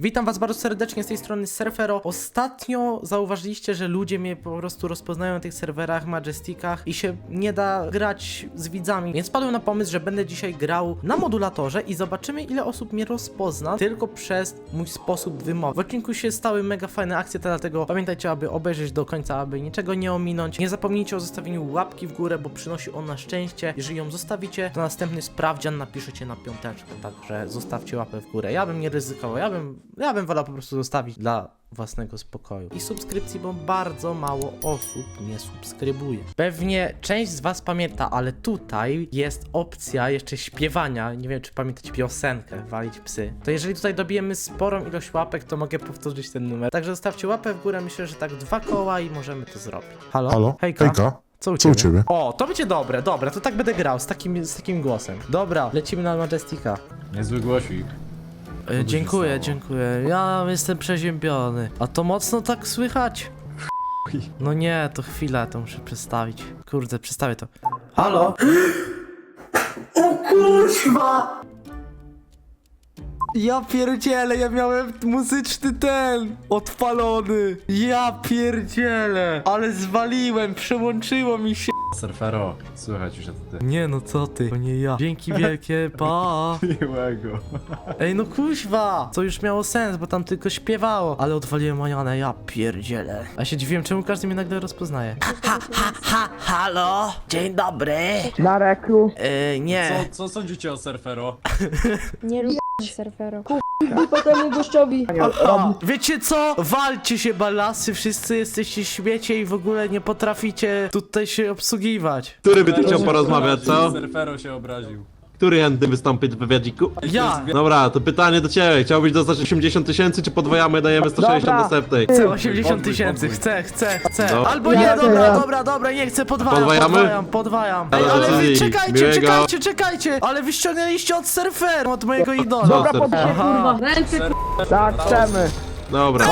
Witam was bardzo serdecznie z tej strony Surfero. Ostatnio zauważyliście, że ludzie mnie po prostu rozpoznają na tych serwerach, Majestikach i się nie da grać z widzami, więc padłem na pomysł, że będę dzisiaj grał na modulatorze i zobaczymy ile osób mnie rozpozna tylko przez mój sposób wymowy. W odcinku się stały mega fajne akcje, dlatego pamiętajcie, aby obejrzeć do końca, aby niczego nie ominąć. Nie zapomnijcie o zostawieniu łapki w górę, bo przynosi ona szczęście. Jeżeli ją zostawicie, to następny sprawdzian napiszecie na piąteczkę, także zostawcie łapę w górę. Ja bym nie ryzykował, ja bym, ja bym wolał po prostu zostawić dla własnego spokoju. I subskrypcji, bo bardzo mało osób nie subskrybuje. Pewnie część z was pamięta, ale tutaj jest opcja jeszcze śpiewania. Nie wiem, czy pamiętacie piosenkę Walić psy. To jeżeli tutaj dobijemy sporą ilość łapek, to mogę powtórzyć ten numer. Także zostawcie łapę w górę, myślę, że tak dwa koła i możemy to zrobić. Halo? Halo? Hejka. Hejka. Co u Co u ciebie? O, to będzie dobre, dobre, to tak będę grał, z takim, z takim głosem. Dobra, lecimy na Majestika. Niezły głosik. E, dziękuję, dziękuję. Ja jestem przeziębiony. A to mocno tak słychać? No nie, to chwilę, to muszę przestawić. Kurde, przestawię to. Halo? O kurwa! Ja pierdzielę, ja miałem muzyczny ten odpalony. Ja pierdzielę, ale zwaliłem, przełączyło mi się. Surfero, słychać już, ty. Nie no, co ty? To nie ja. Dzięki wielkie, pa. Miłego. Ej, no kuźwa! To już miało sens, bo tam tylko śpiewało. Ale odwaliłem Marianę, ja pierdzielę. A się dziwiłem, czemu każdy mnie nagle rozpoznaje. Ha, ha, ha, halo! Dzień dobry! Na rekru. Yy, nie. Co, co sądzicie o Surfero? Nie lubię surfero. I temu gościowi. Aha. Wiecie co? Walcie się balasy, wszyscy jesteście śmiecie i w ogóle nie potraficie tutaj się obsługiwać. Który by ty chciał porozmawiać, co? Surfero się obraził. Który chętny wystąpić w wywiadziku? Ja! Dobra, to pytanie do ciebie. Chciałbyś dostać 80 tysięcy, czy podwajamy, dajemy 160 Dobra. następnej? Chcę 80 Podwój, tysięcy, chcę, chcę, chcę. No. Albo nie, dobra, ja. dobra, dobra, nie chcę, podwajam, Podwajamy? podwajam, podwajam. Ej, Ale ale wy czekajcie, Miłego. czekajcie, czekajcie! Ale wy ściągnęliście od surferu, od mojego idola. Dobra, podnieś Aha. Ręce Tak, chcemy. Dobra.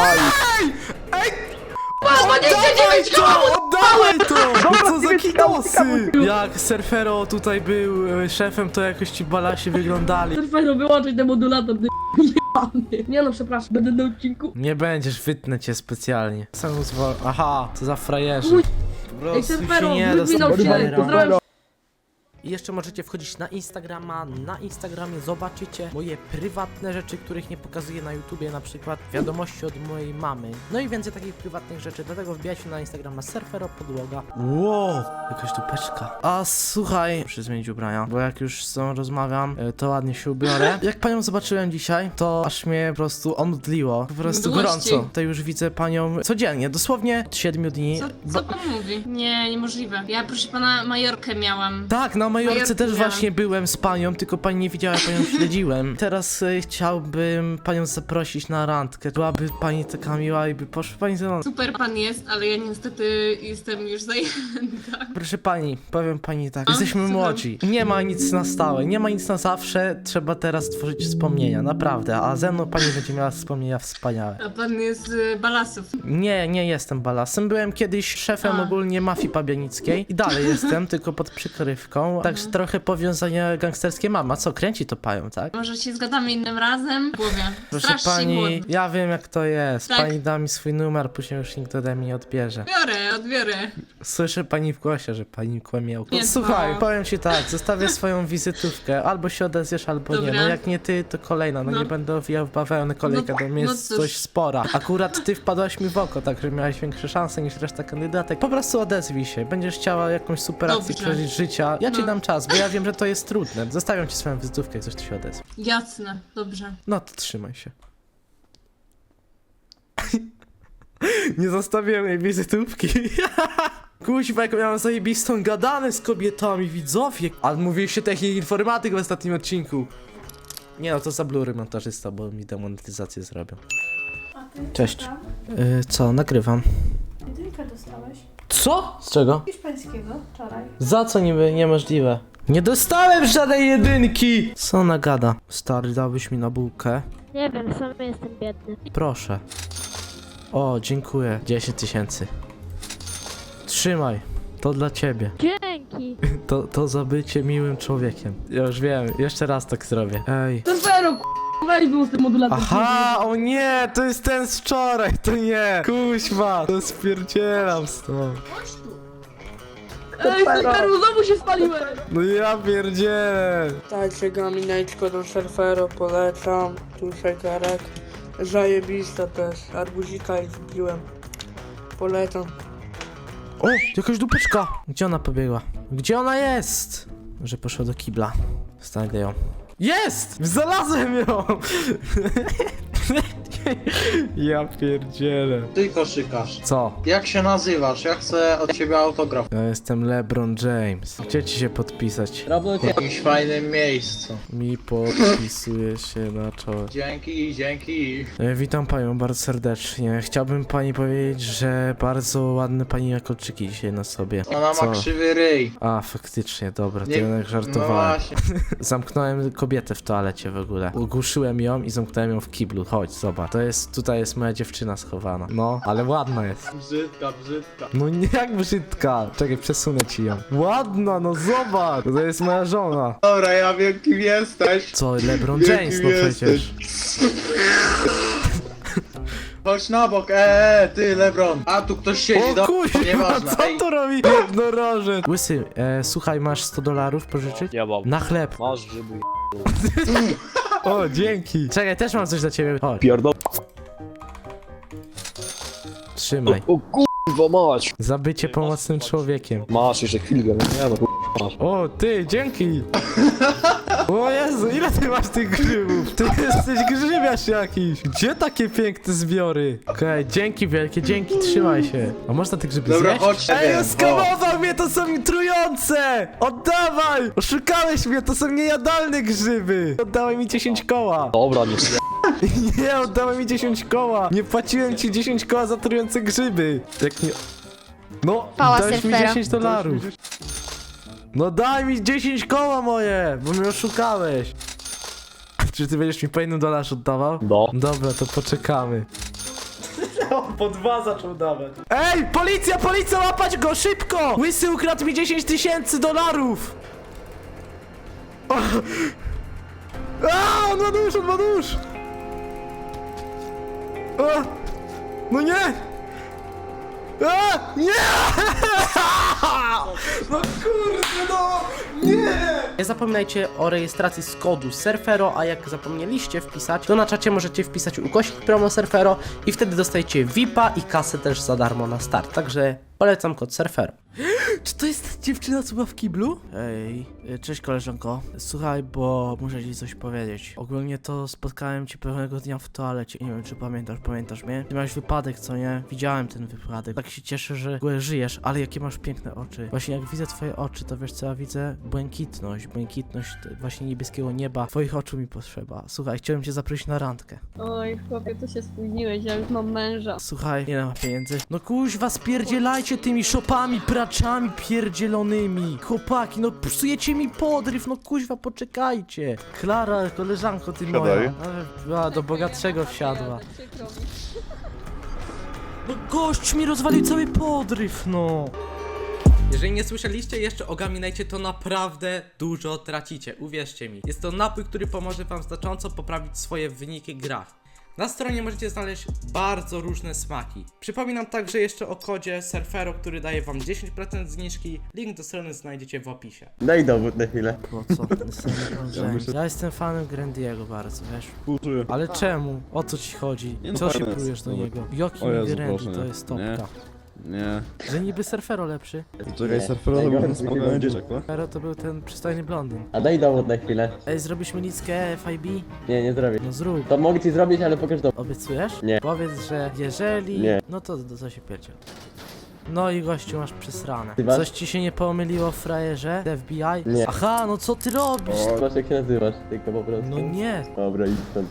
Oddawaj to! Oddawaj to! Dobra, Co za ty kidosy! Jak surfero tutaj był e, szefem, to jakoś ci balasi wyglądali. Surfero, wyłączyć ten modulator, ty jebany. Nie no, przepraszam, będę na odcinku. Nie będziesz, wytnę cię specjalnie. Sam zwo... Aha, co za frajerzy. Uj. Po Ej, prostu Surfero, się nie da z wróć mi na tobą odcinek, grać. pozdrawiam. I jeszcze możecie wchodzić na Instagrama. Na Instagramie zobaczycie moje prywatne rzeczy, których nie pokazuję na YouTubie, na przykład wiadomości od mojej mamy. No i więcej takich prywatnych rzeczy, dlatego wbijajcie na Instagrama Surfero Podłoga. Wow, jakaś tupeczka. A słuchaj, muszę zmienić ubrania, bo jak już z tą rozmawiam, e, to ładnie się ubiorę. Jak panią zobaczyłem dzisiaj, to aż mnie po prostu omdliło. Po prostu Mdłości. gorąco. To już widzę panią codziennie, dosłownie od 7 dni. Co, Bo- co pan mówi? Nie, niemożliwe. Ja, proszę pana, Majorkę miałam. Tak, na Majorce też właśnie byłem z panią, tylko pani nie widziała, jak panią śledziłem. Teraz e, chciałbym panią zaprosić na randkę. Byłaby pani taka miła i by poszła pani ze mną. Super pan jest, ale ja niestety jestem już zajęta. Proszę pani, powiem pani tak, A, jesteśmy słucham. młodzi. Nie ma nic na stałe, nie ma nic na zawsze, trzeba teraz tworzyć wspomnienia, naprawdę. A ze mną pani będzie miała wspomnienia wspaniałe. A pan jest z Balasów. Nie, nie jestem balasem. Byłem kiedyś szefem A. ogólnie mafii pabianickiej i dalej jestem, tylko pod przykrywką. Także trochę powiązania gangsterskie mam. A co, kręci to pają, tak? Może się zgadamy innym razem? W głowie. Proszę Strasznie pani, głodny. ja wiem jak to jest. Tak. Pani da mi swój numer, później już nikt ode mnie nie odbierze. Biorę, odbiorę. Słyszę pani w głosie, że pani kłamieł. Nie, Słuchaj, no. powiem ci tak, zostawię swoją wizytówkę. Albo się odezwiesz, albo nie. Dobra. No jak nie ty, to kolejna. No, No. nie będę owijał w bawełnę, kolejka No, do mnie no jest cóż. dość spora. Akurat ty wpadłaś mi w oko, także miałeś większe szanse niż reszta kandydatek. Po prostu odezwij się. Będziesz chciała jakąś super akcję Dobrze. przeżyć życia. Ja. Dam czas, bo ja wiem, że to jest trudne. Zostawiam ci swoją wizytówkę, jak coś tu się odezwie. Jasne, dobrze. No to trzymaj się. Nie zostawiłem jej wizytówki. Kuźwa, jak miałem zajebistą gadanę z kobietami, widzowie. Ale mówiliście technik informatyk w ostatnim odcinku. Nie no, to za blury montażysta, bo mi demonetyzację zrobią. Cześć. Yy, co, nagrywam. Jedynkę dostałeś? Co? Z czego? Hiszpańskiego wczoraj. Za co niby niemożliwe? Nie dostałem żadnej jedynki! Co ona gada? Stary, dałbyś mi na bułkę? Nie wiem, sam jestem biedny. Proszę. O, dziękuję. 10 tysięcy. Trzymaj. To dla ciebie. Dzięki! To, to za bycie miłym człowiekiem. Ja już wiem, jeszcze raz tak zrobię. Ej. Surfero, k***, Był z tym modulatem. Aha, o nie, to jest ten z wczoraj, to nie. Kuźwa, to spierdzielam stąd. Ej, Superu, znowu się spaliłem! No ja pierdzielę. Dajcie gamineczko do surfero, polecam. Tu szekarek. Zajebista też. Arbuzika i zbiłem. Polecam. O, jakaś dupeczka. Gdzie ona pobiegła? Gdzie ona jest? Że poszła do kibla. Znajdę ją. Jest! Znalazłem ją! ja pierdzielę. Ty koszykarz. Co? Jak się nazywasz? Ja chcę od ciebie autograf. Ja jestem LeBron James. Gdzie ci się podpisać? W jakimś fajnym miejscu. Mi podpisuje się na czole. Dzięki, dzięki. E, Witam panią bardzo serdecznie. Chciałbym pani powiedzieć, że bardzo ładne pani ma kolczyki dzisiaj na sobie. Ona Co? ma krzywy ryj. A, faktycznie, dobra, to Nie- jednak No żartowałem. właśnie. Zamknąłem kobietę w toalecie w ogóle. Ogłuszyłem ją i zamknąłem ją w kiblu. Chodź, zobacz. To jest, tutaj jest moja dziewczyna schowana. No, ale ładna jest. Brzydka, brzydka. No nie jak brzydka. Czekaj, przesunę ci ją. Ładna, no zobacz. To jest moja żona. Dobra, ja wiem kim jesteś. Co, LeBron Jaki James, no przecież. Chodź na bok, eee, ty Lebron. A tu ktoś siedzi, O do... kuźwa, Nieważne, co ej. tu robi jednorożec? Łysy, e, słuchaj, masz 100 dolarów pożyczyć? Ja mam. Na chleb. Masz, żeby O, dzięki. Czekaj, też mam coś dla ciebie. Chodź, pierdol... trzymaj. O kurwa mać! Za bycie pomocnym człowiekiem. Masz jeszcze chwilkę, no nie no O, ty, dzięki! O Jezu, ile ty masz tych grzybów? Ty jesteś grzybiarz jakiś! Gdzie takie piękne zbiory? Okej, dzięki wielkie, dzięki, trzymaj się. A można te grzyby Dobra, zjeść? chodź, Ej, wiem, skamował mnie, to są trujące! Oddawaj! Oszukałeś mnie, to są niejadalne grzyby! Oddawaj mi 10 koła! Dobra, nie chcę. Nie, oddawaj mi 10 koła! Nie płaciłem ci 10 koła za trujące grzyby! Jak nie... No, Pała dałeś mi surfera. 10 dolarów. No daj mi 10 koła moje, bo mnie oszukałeś. Czy ty będziesz mi po jednym dolarze oddawał? No. Dobra, to poczekamy. Po dwa zaczął dawać. Ej, policja, policja, łapać go, szybko! Łysy ukradł mi 10 tysięcy dolarów! O! A, on ma nóż, on ma nóż! O! No nie! A! Nie! No kurde, no! Nie! Nie zapominajcie o rejestracji z kodu Surfero, a jak zapomnieliście wpisać, to na czacie możecie wpisać ukośnik promo Surfero i wtedy dostajecie VIPa i kasę też za darmo na start. Także polecam kod Surfero. Czy to jest dziewczyna, co była w kiblu? Ej, y, cześć koleżanko. Słuchaj, bo muszę ci coś powiedzieć. Ogólnie to spotkałem cię pewnego dnia w toalecie. Nie wiem, czy pamiętasz, pamiętasz mnie? Ty miałeś wypadek, co nie? Widziałem ten wypadek. Tak się cieszę, że w ogóle żyjesz, ale jakie masz piękne oczy. Właśnie jak widzę twoje oczy, to wiesz co ja widzę? Błękitność, błękitność właśnie niebieskiego nieba. Twoich oczu mi potrzeba. Słuchaj, chciałem cię zaprosić na randkę. Oj, chłopie, to się spóźniłeś, ja już mam męża. Słuchaj, nie ma pieniędzy. No kuźwa, spierdzielajcie tymi szopami, praczami pierdzielonymi. Chłopaki, no psujecie mi podryw, no kuźwa, poczekajcie. Klara, koleżanko ty moja. Ale, A, do bogatszego wsiadła. No gość mi rozwalił cały podryw, no. Jeżeli nie słyszeliście jeszcze o Gaminajcie, to naprawdę dużo tracicie, uwierzcie mi. Jest to napój, który pomoże wam znacząco poprawić swoje wyniki w grach. Na stronie możecie znaleźć bardzo różne smaki. Przypominam także jeszcze o kodzie Surfero, który daje wam 10% zniżki. Link do strony znajdziecie w opisie. Daj dowód na chwilę. Po co? Ja jestem fanem Grandiego bardzo, wiesz? Ale czemu? O co ci chodzi? Nie no, Co się fajne jest. plujesz do niego? Jaki O Jezu, proszę, to nie. jest Nie. topka? Nie. Że niby Surfero lepszy? Czekaj, surfero to był ten spokojny dzieciak, no? Surfero to był ten przystojny blondyn. A daj dowód na chwilę. Ej, zrobisz mi nickę FIB? Nie, nie zrobię. No zrób. To mogę ci zrobić, ale pokaż dowód. Obiecujesz? Nie. Powiedz, że jeżeli... Nie. No to, to co się pierdzie. No i gościu, masz przesrane. Ty masz? Coś ci się nie pomyliło w frajerze? FBI? Nie. Aha, no co ty robisz? Masz jak się nazywasz, tylko po prostu. No nie. Dobra, idź stąd.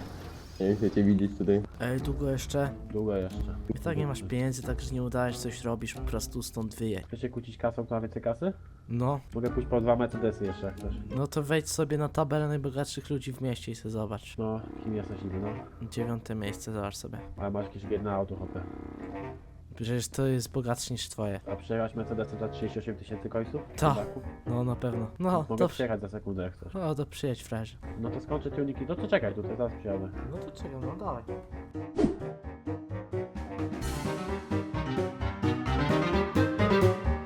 Nie chcę cię widzieć tutaj. Ej, długo jeszcze? Długo jeszcze. I tak nie masz pieniędzy, także nie udajesz, coś robisz, po prostu stąd wyje. Chcesz się kłócić kasą, kto ma więcej kasy? No, Mogę pójść po dwa Mercedesy jeszcze, jak chcesz. no to wejdź sobie na tabelę najbogatszych ludzi w mieście i sobie zobacz. No, kim jesteś niby, no? Dziewiąte miejsce, zobacz sobie. Ale masz jakieś biedne auto, hopy. Przecież to jest bogatsze niż twoje. A przyjechać Mercedesem za 38 tysięcy końców? Ta. No na pewno. No, Mogę to... przyjechać za sekundę jak chcesz. No to przyjedź frajerze. No to skończę tuniki. No to czekaj tutaj, zaraz przyjadę. No to czekam, no dawaj.